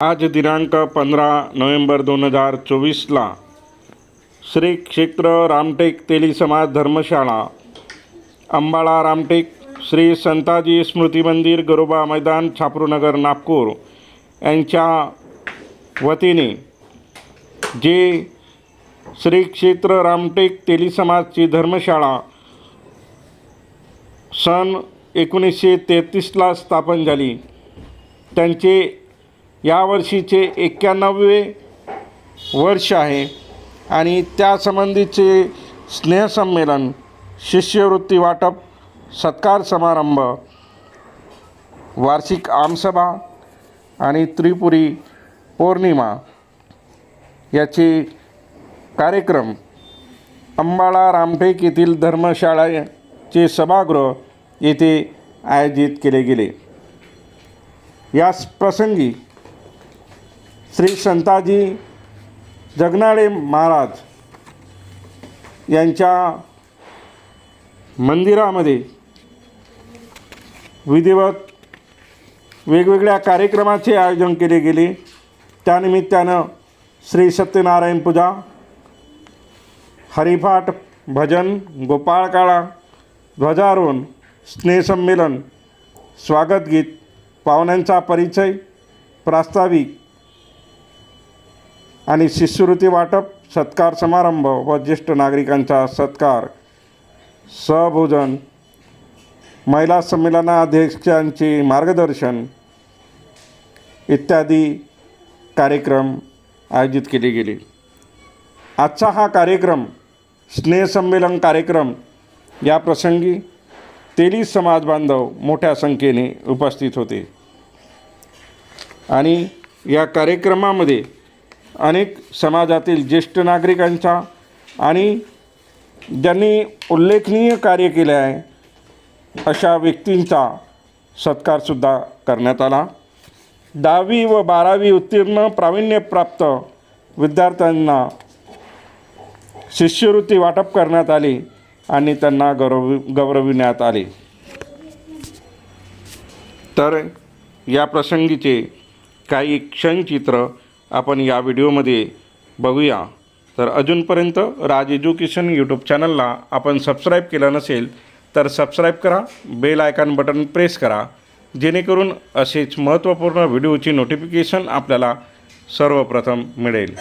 आज दिनांक पंधरा नोव्हेंबर दोन हजार चोवीसला श्री क्षेत्र रामटेक तेली समाज धर्मशाळा अंबाळा रामटेक श्री संताजी स्मृती मंदिर गरोबा मैदान छापरूनगर नागपूर यांच्या वतीने जे श्री क्षेत्र रामटेक तेली समाजची धर्मशाळा सन एकोणीसशे तेहतीसला स्थापन झाली त्यांचे यावर्षीचे एक्क्याण्णवे वर्ष आहे आणि त्यासंबंधीचे स्नेहसंमेलन शिष्यवृत्ती वाटप सत्कार समारंभ वार्षिक आमसभा आणि त्रिपुरी पौर्णिमा याचे कार्यक्रम अंबाळा रामटेक येथील धर्मशाळाचे सभागृह येथे आयोजित केले गेले. याच प्रसंगी श्री संताजी जगनाळे महाराज यांच्या मंदिरामध्ये विधिवत वेगवेगळ्या कार्यक्रमाचे आयोजन केले गेले. त्यानिमित्तानं श्री सत्यनारायण पूजा हरिपाठ भजन गोपाळकाळा ध्वजारोहण स्नेहसंमेलन स्वागतगीत पाहुण्यांचा परिचय प्रास्ताविक आणि शिष्यवृत्ती वाटप सत्कार समारंभ व ज्येष्ठ नागरिकांचा सत्कार. सहभोजन महिला संमेलनाध्यक्षांचे मार्गदर्शन इत्यादी कार्यक्रम आयोजित केले गेले. आजचा हा कार्यक्रम स्नेहसंमेलन कार्यक्रम या प्रसंगी तेली समाज बांधव मोठ्या संख्येने उपस्थित होते. आणि या कार्यक्रमामध्ये अनेक समाजातील ज्येष्ठ नागरिकांचा आणि ज्यांनी उल्लेखनीय कार्य केले आहे अशा व्यक्तींचा सत्कारसुद्धा करण्यात आला. दहावी व बारावी उत्तीर्ण प्रावीण्यप्राप्त विद्यार्थ्यांना शिष्यवृत्ती वाटप करण्यात आली आणि त्यांना गौरव गौरविण्यात आले. तर या प्रसंगीचे काही क्षणचित्र आपण या व्हिडिओमध्ये बघूया. तर अजूनपर्यंत राज एज्युकेशन यूट्यूब चॅनलला आपण सबस्क्राईब केलं नसेल तर सबस्क्राईब करा बेल आयकॉन बटन प्रेस करा जेणेकरून असेच महत्त्वपूर्ण व्हिडिओची नोटिफिकेशन आपल्याला सर्वप्रथम मिळेल.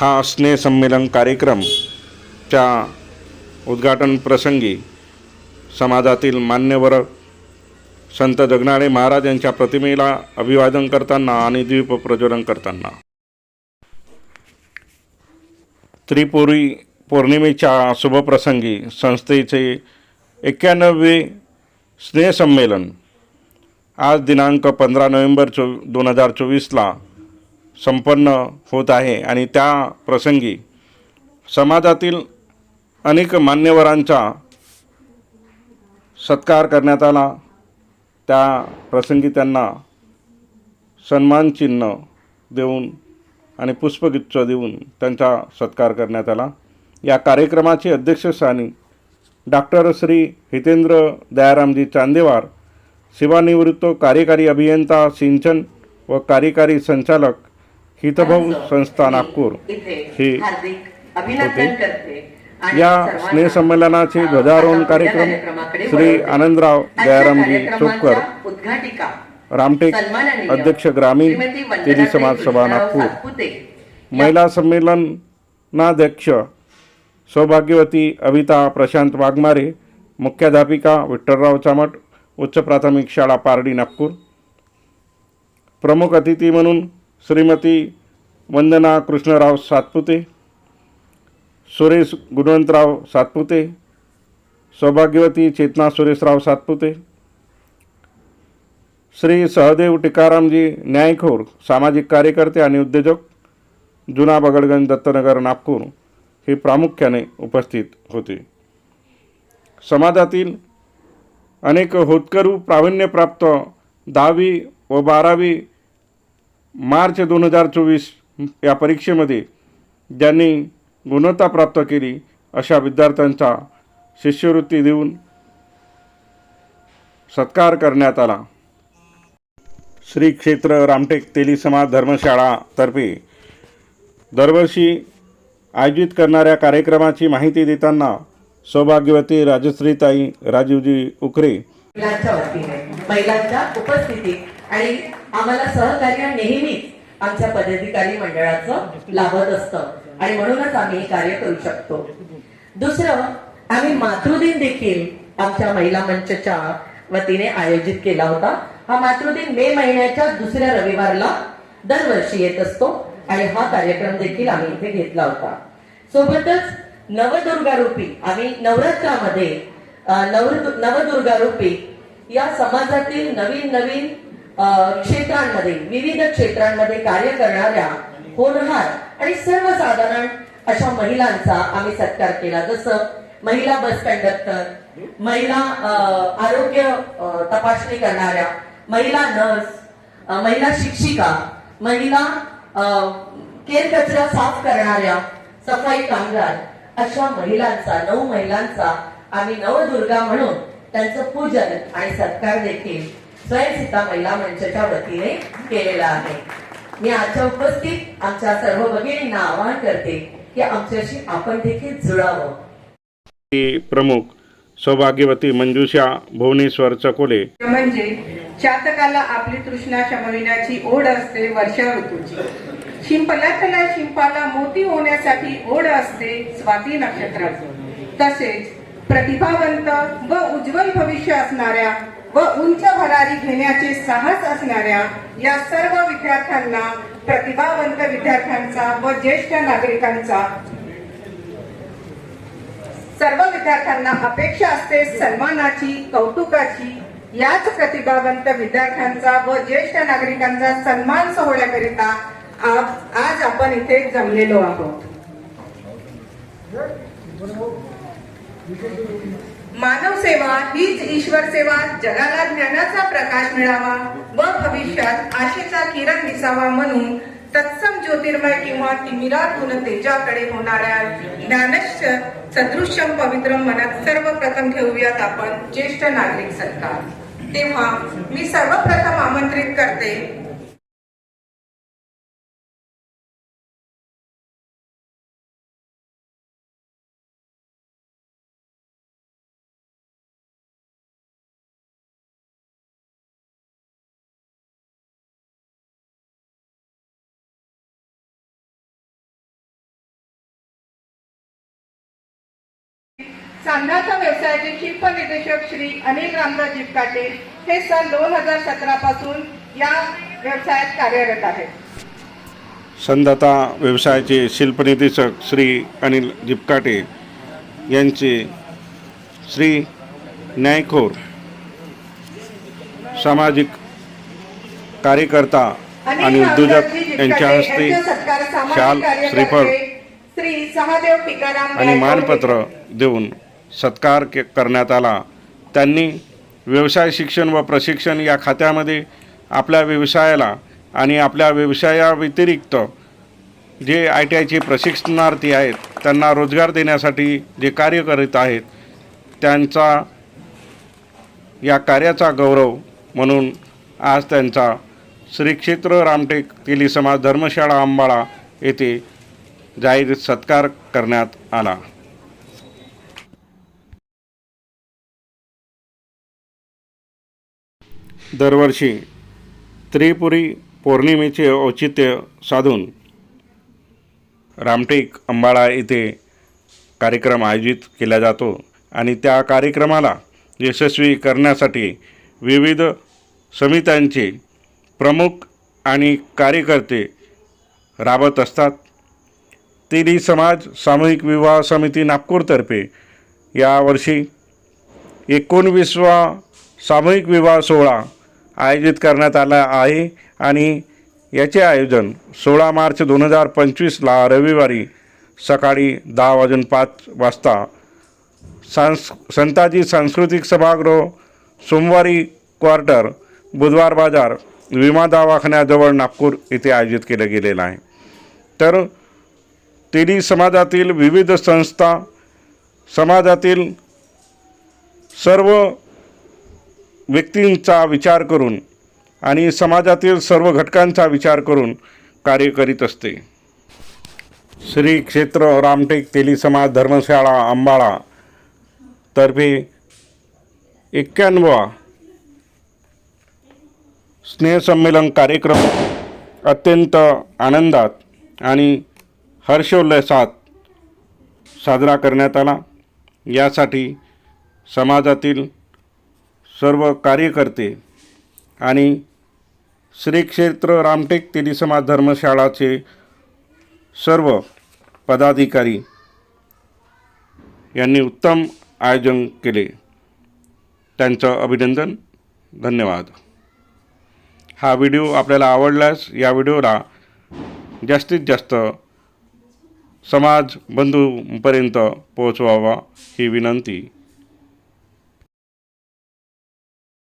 हा स्नेहसंमेलन कार्यक्रमच्या उद्घाटन प्रसंगी समाजातील मान्यवर संत जगनाळे महाराज यांच्या प्रतिमेला अभिवादन करताना आणि द्वीप प्रज्वलन करताना. त्रिपुरी पौर्णिमेच्या शुभप्रसंगी संस्थेचे एक्क्याण्णवे स्नेहसंमेलन आज दिनांक पंधरा नोव्हेंबर चो दोन हजार चोवीसला संपन्न होत आहे आणि त्या प्रसंगी समाजातील अनेक मान्यवरांचा सत्कार करण्यात आला. त्या प्रसंगी त्यांना सन्मानचिन्ह देऊन आणि पुष्पगुच्छ देऊन त्यांचा सत्कार करण्यात आला. या कार्यक्रमाचे अध्यक्षस्थानी डॉक्टर श्री हितेंद्र दयारामजी चांदेवार सेवानिवृत्त कार्यकारी अभियंता सिंचन व कार्यकारी संचालक हितभाऊ संस्था नागपूर हे होते. या स्नेहसंमेलनाचे ध्वजारोहण कार्यक्रम श्री. आनंदराव दयारामजी चोपकर रामटेक अध्यक्ष ग्रामीण तेली समाज सभा नागपूर. महिला संमेलनाध्यक्ष सौभाग्यवती अविता प्रशांत वाघमारे मुख्याध्यापिका विठ्ठलराव चामट उच्च प्राथमिक शाळा पारडी नागपूर. प्रमुख अतिथी म्हणून श्रीमती वंदना कृष्णराव सातपुते सुरेश गुणवंतराव सातपुते सौभाग्यवती चेतना सुरेशराव सातपुते श्री सहदेव टिकारामजी न्यायखोर सामाजिक कार्यकर्ते आणि उद्योजक जुना बगडगंज दत्तनगर नागपूर हे प्रामुख्याने उपस्थित होते. समाजातील अनेक होतकरू प्रावीण्यप्राप्त दहावी व बारावी मार्च दोन हजार चोवीस या परीक्षेमध्ये ज्यांनी गुणवत्ता प्राप्त केली अशा विद्यार्थ्यांचा शिष्यवृत्ती देऊन सत्कार करण्यात आला. श्री क्षेत्र रामटेक तेली समाज धर्मशाळातर्फे दरवर्षी आयोजित करणाऱ्या कार्यक्रमाची माहिती देताना सौभाग्यवती राजश्रीताई राजीवजी उकरे महिलांच्या वतीने महिलांच्या उपस्थितीत आणि आम्हाला सहकार्य नेहमीच आमच्या पदाधिकारी मंडळाचं लाभत असतं. आणि म्हणूनच आम्ही हे कार्य करू शकतो. दुसरं आम्ही मातृदिन देखील आमच्या महिला मंचच्या वतीने आयोजित केला होता. हा मातृदिन मे महिन्याच्या दुसऱ्या रविवारला दरवर्षी येत असतो आणि हा कार्यक्रम देखील आम्ही इथे घेतला होता. सोबतच नवदुर्गा रूपी आम्ही नवरात्रामध्ये नवदुर्गा रूपी या समाजातील नवीन नवीन क्षेत्रांमध्ये विविध क्षेत्रांमध्ये कार्य करणाऱ्या होनहार आणि सर्वसाधारण अशा महिलांचा आम्ही सत्कार केला. जसं महिला बस कंडक्टर महिला आरोग्य तपासणी करणाऱ्या महिला नर्स महिला शिक्षिका महिला अं, केर कचरा साफ करणाऱ्या सफाई कामगार अशा महिलांचा नऊ महिलांचा आम्ही नवदुर्गा म्हणून त्यांचं पूजन आणि सत्कार देखील स्वयंसिता महिला मंचच्या वतीने केलेला आहे. मी आजच्या उपस्थित आमच्या सर्व भगिनींना आवाहन करते की आमच्याशी आपण देखील जुळावं. हे प्रमुख सौभाग्यवती मंजुषा भुवनेश्वर चकोले. म्हणजे चातकाला आपली तृष्णा शमविण्याची ओढ असते वर्षा ऋतूची. शिंपल्यातल्या शिंपाला मोती होण्यासाठी ओढ असते स्वाती नक्षत्राची. तसेच प्रतिभावंत व उज्ज्वल भविष्य असणाऱ्या व उंच भरारी घेण्याचे साहस असणाऱ्या या सर्व विद्यार्थ्यांना प्रतिभावंत विद्यार्थ्यांचा व ज्येष्ठ नागरिकांचा सर्व विद्यार्थ्यांना अपेक्षा असते सन्मानाची कौतुकाची. याच प्रतिभावंत विद्यार्थ्यांचा व ज्येष्ठ नागरिकांचा सन्मान सोहळ्याकरिता आज आज आपण इथे जमलेलो आहोत. मानव सेवा हीच ईश्वर सेवा जगाला ज्ञानाचा प्रकाश मिळावा व भविष्यात आशेचा किरण दिसावा म्हणून तत्सम ज्योतिर्मय किंवा तिमिरातून तेजाकडे होणाऱ्या ज्ञानश्च सदृश्यम पवित्र मनात सर्वप्रथम घेऊयात आपण ज्येष्ठ नागरिक सत्कार. तेव्हा मी सर्वप्रथम आमंत्रित करते सांगाचा व्यवसायाचे शिल्प निर्देशक श्री अनिल रामदास जिपकाटे हे सन दोन हजार सतरा पासून या व्यवसायात कार्यरत आहेत. संदाता व्यवसायाचे शिल्पनिर्देशक श्री अनिल जिपकाटे यांचे श्री न्यायखोर सामाजिक कार्यकर्ता आणि उद्योजक यांच्या हस्ते शाल श्रीफळ श्री सहादेव टिकाराम आणि मानपत्र देऊन सत्कार के करण्यात आला. त्यांनी व्यवसाय शिक्षण व प्रशिक्षण या खात्यामध्ये आपल्या व्यवसायाला आणि आपल्या व्यवसायाव्यतिरिक्त जे आय टी आयचे प्रशिक्षणार्थी आहेत त्यांना रोजगार देण्यासाठी जे कार्य करीत आहेत त्यांचा या कार्याचा गौरव म्हणून आज त्यांचा श्री क्षेत्र रामटेक तेली समाज धर्मशाळा अंबाळा येथे जाहीर सत्कार करण्यात आला. दरवर्षी त्रिपुरी पौर्णिमेचे औचित्य साधून रामटेक अंबाळा येथे कार्यक्रम आयोजित केला जातो आणि त्या कार्यक्रमाला यशस्वी करण्यासाठी विविध समित्यांचे प्रमुख आणि कार्यकर्ते राबत असतात. तेली समाज सामूहिक विवाह समिती नागपूरतर्फे यावर्षी एकोणवीसवा सामूहिक विवाह सोहळा आयोजित करण्यात आला आहे आणि याचे आयोजन सोळा मार्च दोन हजार पंचवीसला रविवारी सकाळी दहा वाजून पाच वाजता सांस संताजी सांस्कृतिक सभागृह सोमवारी क्वार्टर बुधवार बाजार विमा दवाखान्याजवळ नागपूर येथे आयोजित केलं गेलेलं आहे. तर तेली समाजातील विविध संस्था समाजातील सर्व व्यक्तींचा विचार करून आणि समाजातील सर्व घटकांचा विचार करून कार्य करीत असते. श्री क्षेत्र रामटेक तेली समाज धर्मशाळा अंबाळा तर्फे एक्क्याण्णवा स्नेहसंमेलन कार्यक्रम अत्यंत आनंदात आणि हर्षोल्लासात साजरा करण्यात आला. यासाठी समाजातील सर्व कार्यकर्ते आणि श्री क्षेत्र रामटेक तेली समाज धर्मशाळाचे सर्व पदाधिकारी यांनी उत्तम आयोजन केले. त्यांचं अभिनंदन. धन्यवाद. हा व्हिडिओ आपल्याला आवडल्यास या व्हिडिओला जास्तीत जास्त समाज बंधूंपर्यंत पोहोचवावा ही विनंती.